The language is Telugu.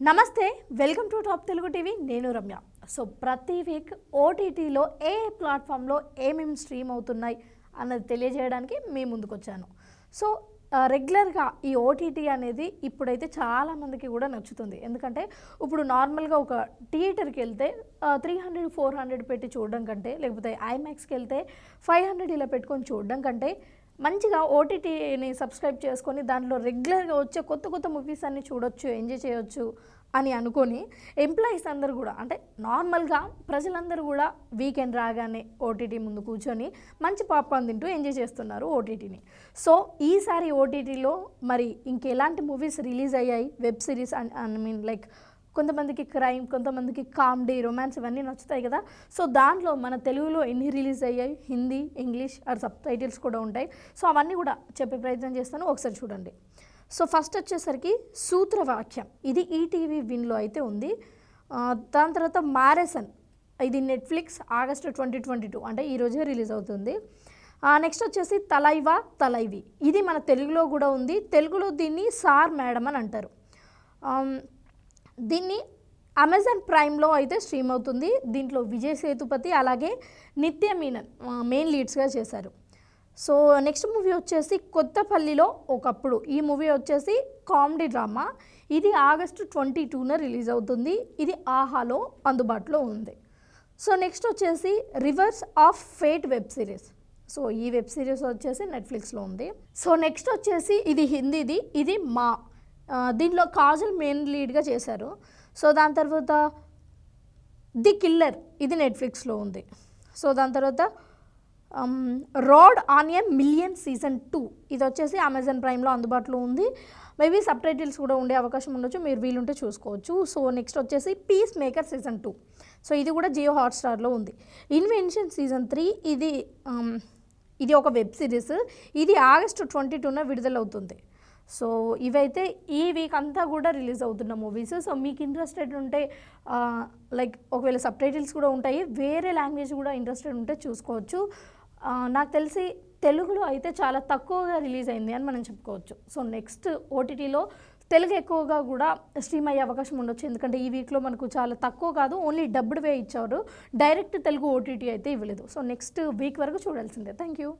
నమస్తే welcome to top Telugu TV నేను రమ్య. సో ప్రతి వీక్ ఓటీటీలో ఏ ప్లాట్ఫామ్లో ఏమేమి స్ట్రీమ్ అవుతున్నాయి అన్నది తెలియజేయడానికి మీ ముందుకు వచ్చాను సో రెగ్యులర్గా ఈ ఓటీటీ అనేది ఇప్పుడైతే చాలా మందికి కూడా నచ్చుతుంది. ఎందుకంటే ఇప్పుడు నార్మల్గా ఒక థియేటర్కి వెళ్తే త్రీ హండ్రెడ్ ఫోర్ హండ్రెడ్ పెట్టి చూడడం కంటే లేకపోతే ఐమాక్స్కి వెళ్తే ఫైవ్ హండ్రెడ్ ఇలా పెట్టుకొని చూడడం కంటే మంచిగా ఓటీటీని సబ్స్క్రైబ్ చేసుకొని దాంట్లో రెగ్యులర్గా వచ్చే కొత్త కొత్త మూవీస్ అన్ని చూడొచ్చు ఎంజాయ్ చేయొచ్చు అని అనుకొని ఎంప్లాయీస్ అందరూ కూడా అంటే నార్మల్గా ప్రజలందరూ కూడా వీకెండ్ రాగానే ఓటీటీ ముందు కూర్చొని మంచి పాప్కార్న్ తింటూ ఎంజాయ్ చేస్తున్నారు ఓటీటీని సో ఈసారి ఓటీటీలో మరి ఇంకెలాంటి మూవీస్ రిలీజ్ అయ్యాయి? Web series I mean like కొంతమందికి క్రైమ్ కొంతమందికి కామెడీ రొమాన్స్ ఇవన్నీ నచ్చుతాయి కదా. సో దాంట్లో మన తెలుగులో ఎన్ని రిలీజ్ అయ్యాయి? Hindi English or subtitles కూడా ఉంటాయి. సో అవన్నీ కూడా చెప్పే ప్రయత్నం చేస్తాను. ఒకసారి చూడండి. సో ఫస్ట్ వచ్చేసరికి సూత్రవాక్యం. ఇది ఈటీవీ విన్లో అయితే ఉంది. దాని తర్వాత మారెసన్. ఇది Netflix August twenty twenty two. అంటే ఈరోజే రిలీజ్ అవుతుంది. నెక్స్ట్ వచ్చేసి తలైవా తలైవి. ఇది మన తెలుగులో కూడా ఉంది. తెలుగులో దీన్ని సార్ మేడం అని అంటారు. దీన్ని అమెజాన్ ప్రైమ్లో అయితే స్ట్రీమ్ అవుతుంది. దీంట్లో విజయ్ సేతుపతి అలాగే నిత్య మీనన్ మెయిన్ లీడ్స్గా చేశారు. సో నెక్స్ట్ మూవీ వచ్చేసి కొత్తపల్లిలో ఒకప్పుడు. ఈ మూవీ వచ్చేసి కామెడీ డ్రామా. ఇది ఆగస్టు ట్వంటీ టూన రిలీజ్ అవుతుంది. ఇది ఆహాలో అందుబాటులో ఉంది. సో నెక్స్ట్ వచ్చేసి Rivers of Fate web series. So ఈ వెబ్ సిరీస్ వచ్చేసి నెట్ఫ్లిక్స్లో ఉంది. సో నెక్స్ట్ వచ్చేసి ఇది హిందీది. ఇది మా దీనిలో దీంట్లో కాజల్ మెయిన్ లీడ్గా చేశారు. సో దాని తర్వాత ది కిల్లర్ ఇది నెట్ఫ్లిక్స్లో ఉంది. సో దాని తర్వాత rod onion million season two ఇది వచ్చేసి అమెజాన్ ప్రైమ్లో అందుబాటులో ఉంది. మేబీ సబ్ టైటిల్స్ కూడా ఉండే అవకాశం ఉండొచ్చు మీరు వీలుంటే చూసుకోవచ్చు. సో నెక్స్ట్ వచ్చేసి Peacemaker season two so ఇది కూడా జియో హాట్స్టార్లో ఉంది. ఇన్వెన్షన్ సీజన్ త్రీ ఇది ఇది ఒక వెబ్ సిరీస్ ఇది ఆగస్టు ట్వంటీ టూన విడుదలవుతుంది. సో ఇవైతే ఈ వీక్ అంతా కూడా రిలీజ్ అవుతున్న మూవీస్ సో మీకు ఇంట్రెస్టెడ్ ఉంటే లైక్ ఒకవేళ సబ్ టైటిల్స్ కూడా ఉంటాయి వేరే లాంగ్వేజ్ కూడా ఇంట్రెస్టెడ్ ఉంటే చూసుకోవచ్చు. నాకు తెలిసి తెలుగులో అయితే చాలా తక్కువగా రిలీజ్ అయింది అని మనం చెప్పుకోవచ్చు. సో నెక్స్ట్ ఓటీటీలో తెలుగు ఎక్కువగా కూడా స్ట్రీమ్ అయ్యే అవకాశం ఉండొచ్చు. ఎందుకంటే ఈ వీక్లో మనకు చాలా తక్కువ కాదు ఓన్లీ డబ్బుడ్ వే ఇచ్చారు. డైరెక్ట్ తెలుగు ఓటీటీ అయితే ఇవ్వలేదు. సో నెక్స్ట్ వీక్ వరకు చూడాల్సిందే. Thank you